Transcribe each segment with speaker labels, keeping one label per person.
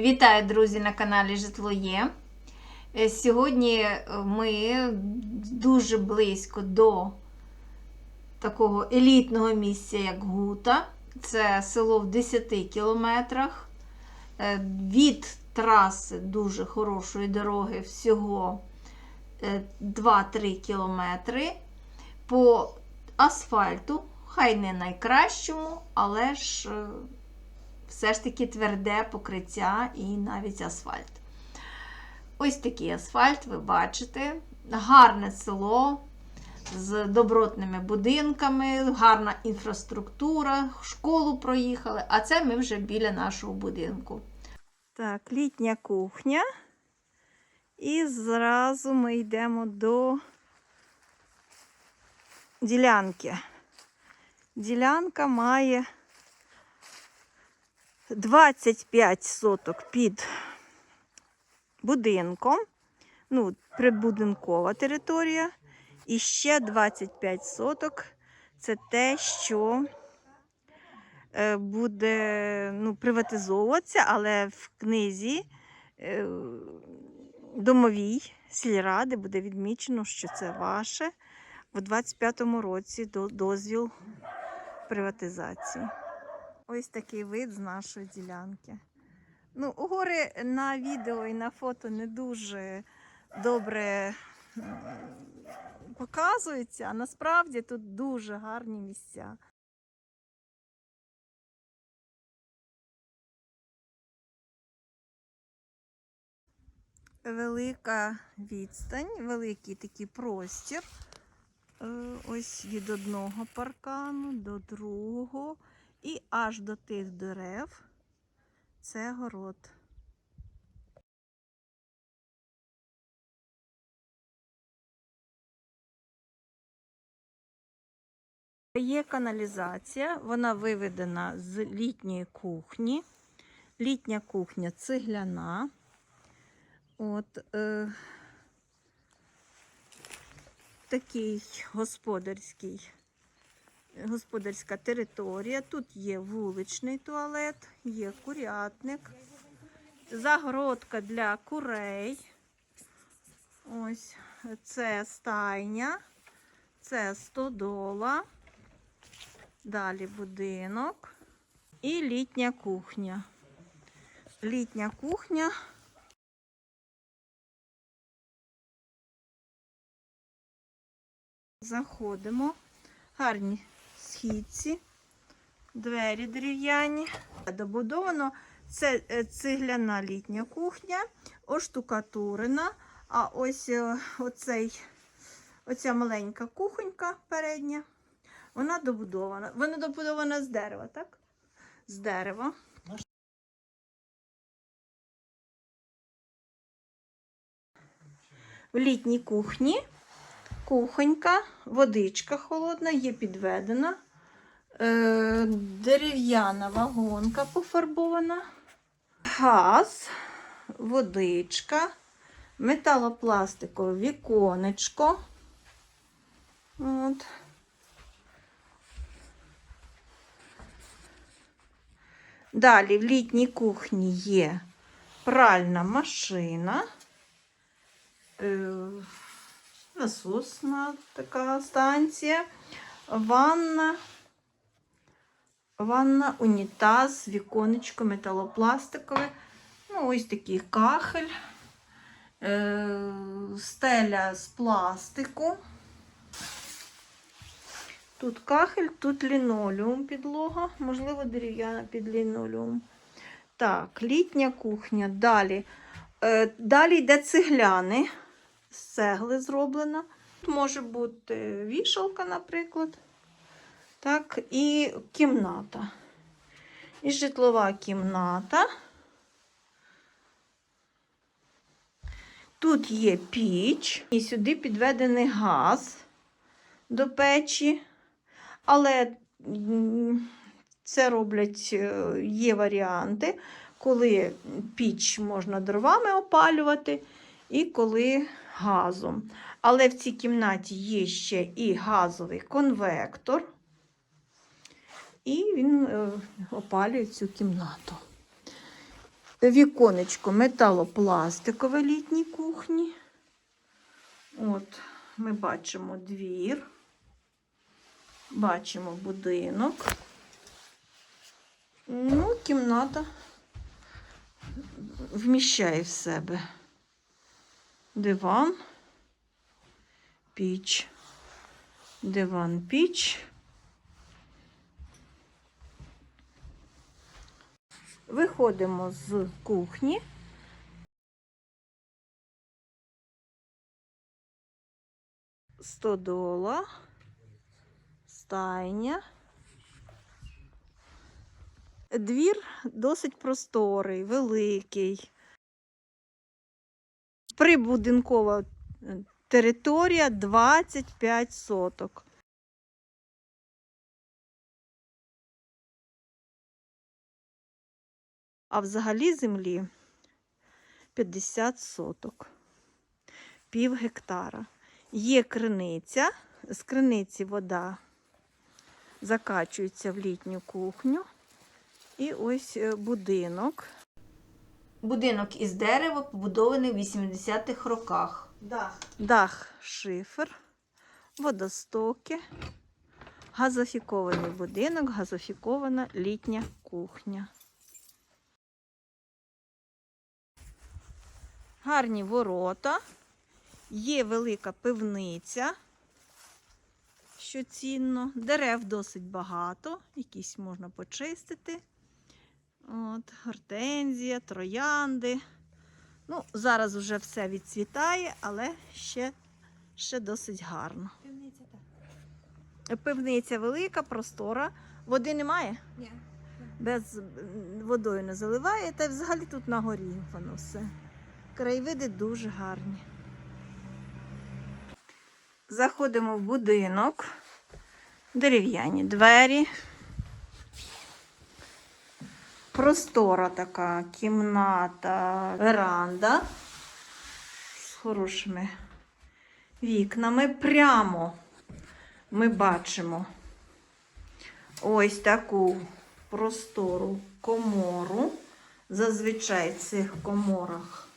Speaker 1: Вітаю, друзі, на каналі Житло Є. Е, Сьогодні ми дуже близько до такого елітного місця, як Гута. Це село в 10 кілометрах. Е, Від траси дуже хорошої дороги всього е, 2-3 кілометри. По асфальту, хай не найкращому, але ж е, все ж таки тверде покриття і навіть асфальт. Ось такий асфальт, ви бачите. Гарне село з добротними будинками, гарна інфраструктура, школу проїхали, а це ми вже біля нашого будинку. Так, літня кухня. І зразу ми йдемо до ділянки. Ділянка має 25 соток під будинком, ну, прибудинкова територія. І ще 25 соток це те, що е, буде ну, приватизовуватися, але в книзі е, домовій сільради буде відмічено, що це ваше в 25-му році до- дозвіл приватизації. Ось такий вид з нашої ділянки. Ну, гори на відео і на фото не дуже добре показуються, а насправді тут дуже гарні місця. Велика відстань, великий такий простір. Е, Ось від одного паркану до другого. І аж до тих дерев це город. Є каналізація, вона виведена з літньої кухні. Літня кухня цегляна. От, е, такий господарський господарська територія. Тут є вуличний туалет, є курятник, загородка для курей. Ось це стайня, це стодола, далі будинок і літня кухня. Літня кухня. Заходимо. Гарні східці, двері дерев'яні. Добудовано це е, цегляна літня кухня, оштукатурена. А ось е, оцей, оця маленька кухонька передня, вона добудована. Вона добудована з дерева, так? З дерева. В літній кухні кухонька, водичка холодна, є підведена, е, дерев'яна вагонка пофарбована, газ, водичка, металопластикове віконечко. От. Далі в літній кухні є пральна машина. Е, насосна така станція, ванна, ванна, унітаз, віконечко металопластикове. Ну, ось такий кахель, е, стеля з пластику. Тут кахель, тут лінолеум підлога, можливо, дерев'яна під лінолеум. Так, літня кухня. Далі. Е, далі йде цегляни з цегли зроблена. Тут може бути вішалка, наприклад. Так, і кімната. І житлова кімната. Тут є піч, і сюди підведений газ до печі. Але це роблять, е, є варіанти, коли піч можна дровами опалювати, і коли газом. Але в цій кімнаті є ще і газовий конвектор, і він е, опалює цю кімнату. Віконечко металопластикове літній кухні. От, ми бачимо двір, бачимо будинок. Ну, кімната вміщає в себе диван, піч, диван, піч. Виходимо з кухні. Стодола, стайня. Двір досить просторий, великий. Прибудинкова е, територія 25 соток. А взагалі землі 50 соток, пів гектара. Є криниця, з криниці вода закачується в літню кухню. І ось е, будинок. Будинок із дерева побудований в 80-х роках.
Speaker 2: Дах.
Speaker 1: Дах шифер, водостоки, газофікований будинок, газофікована літня кухня. Гарні ворота, є велика пивниця, що цінно, дерев досить багато, якісь можна почистити. От, гортензія, троянди. Ну, зараз вже все відцвітає, але ще, ще досить гарно.
Speaker 2: Пивниця так.
Speaker 1: Пивниця велика, простора. Води немає,
Speaker 2: Ні.
Speaker 1: без водою не заливає, та взагалі тут на горі воно все. Краєвиди дуже гарні. Заходимо в будинок, дерев'яні двері. Простора така кімната, веранда з хорошими вікнами. Прямо ми бачимо ось таку простору комору. Зазвичай в цих коморах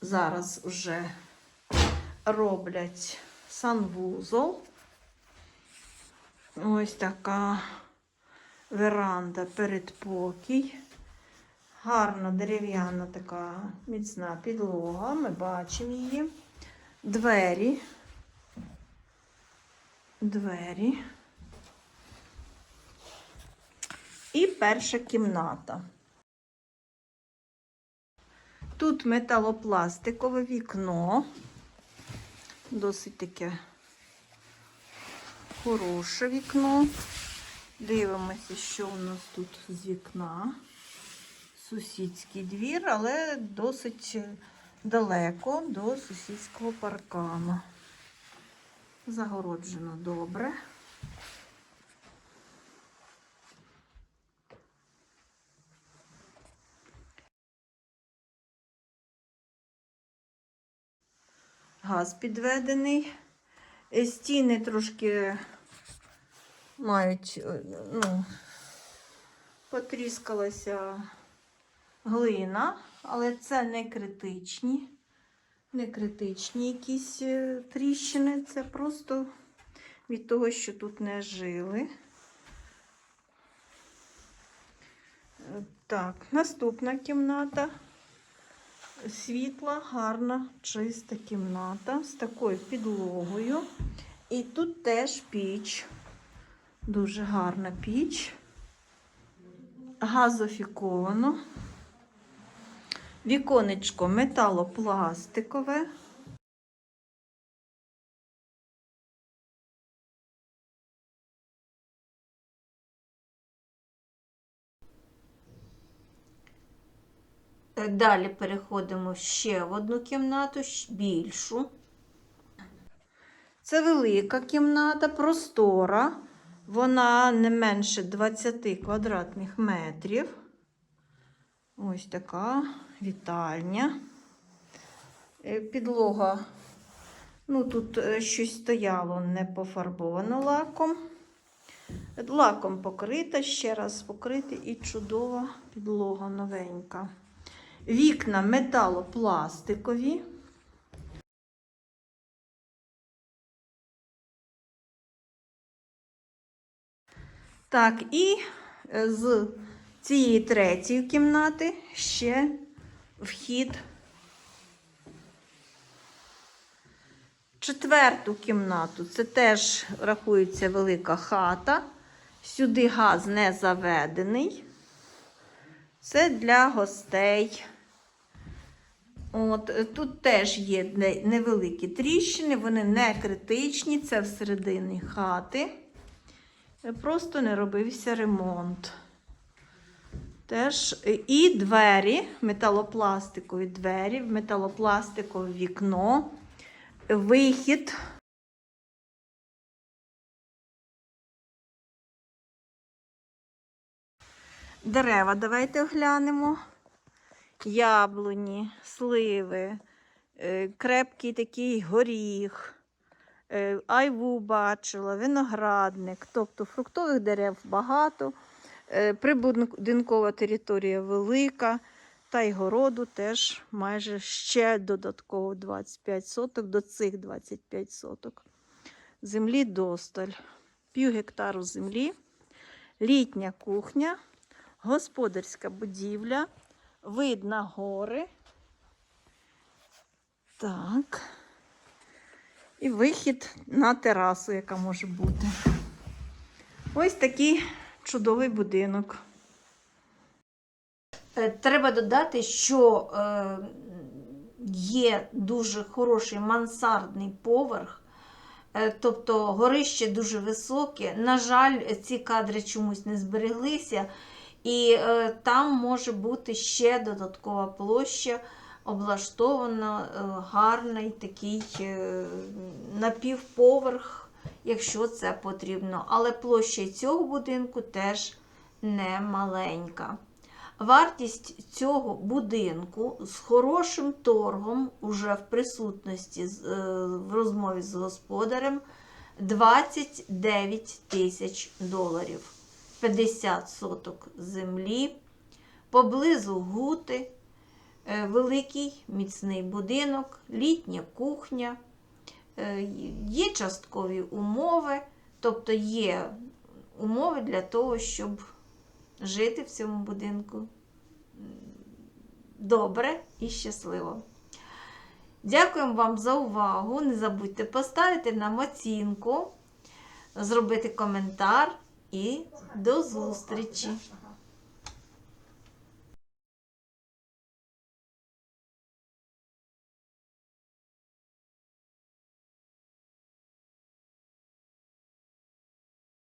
Speaker 1: зараз вже роблять санвузол. Ось така веранда, передпокій. Гарна дерев'яна така міцна підлога. Ми бачимо її. Двері. Двері. І перша кімната. Тут металопластикове вікно. Досить таке хороше вікно. Дивимося, що у нас тут з вікна. Сусідський двір, але досить далеко до сусідського паркану. Загороджено добре. Газ підведений. Е, Стіни трошки мають, е, ну, потріскалася глина, але це не критичні. Не критичні якісь е, тріщини. Це просто від того, що тут не жили. Так, наступна кімната. Світла, гарна, чиста кімната з такою підлогою. І тут теж піч. Дуже гарна піч. Газофіковано. Віконечко металопластикове. Далі переходимо ще в одну кімнату, більшу. Це велика кімната, простора. Вона не менше 20 квадратних метрів. Ось така вітальня. Е, Підлога. Ну, тут е, щось стояло не пофарбовано лаком. Лаком покрита, ще раз покрита і чудова підлога новенька. Вікна металопластикові. Так, і е, з цієї третьої кімнати ще вхід. Четверту кімнату це теж рахується велика хата. Сюди газ не заведений. Це для гостей. От, е, тут теж є невеликі тріщини, вони не критичні, це всередині хати. Е, Просто не робився ремонт. Теж е, і двері, металопластикові двері, металопластикове вікно, вихід. Дерева давайте оглянемо. Яблуні, сливи, е, крепкий такий горіх, е, айву бачила, виноградник, тобто фруктових дерев багато, е, прибудинкова територія велика, та й городу теж майже ще додатково 25 соток до цих 25 соток. Землі досталь, пів гектару землі, літня кухня, господарська будівля, вид на гори. Так. І вихід на терасу, яка може бути. Ось такий чудовий будинок. Е, Треба додати, що е, є дуже хороший мансардний поверх, е, тобто горище дуже високе. На жаль, ці кадри чомусь не збереглися, і е, там може бути ще додаткова площа, облаштовано е, гарний такий е, напівповерх, якщо це потрібно. Але площа цього будинку теж не маленька. Вартість цього будинку з хорошим торгом, уже в присутності в розмові з господарем 29 тисяч доларів. 50 соток землі, поблизу гути, е, великий міцний будинок, літня кухня, е, є часткові умови, тобто є умови для того, щоб жити в цьому будинку добре і щасливо. Дякуємо вам за увагу. Не забудьте поставити нам оцінку, зробити коментар і до зустрічі!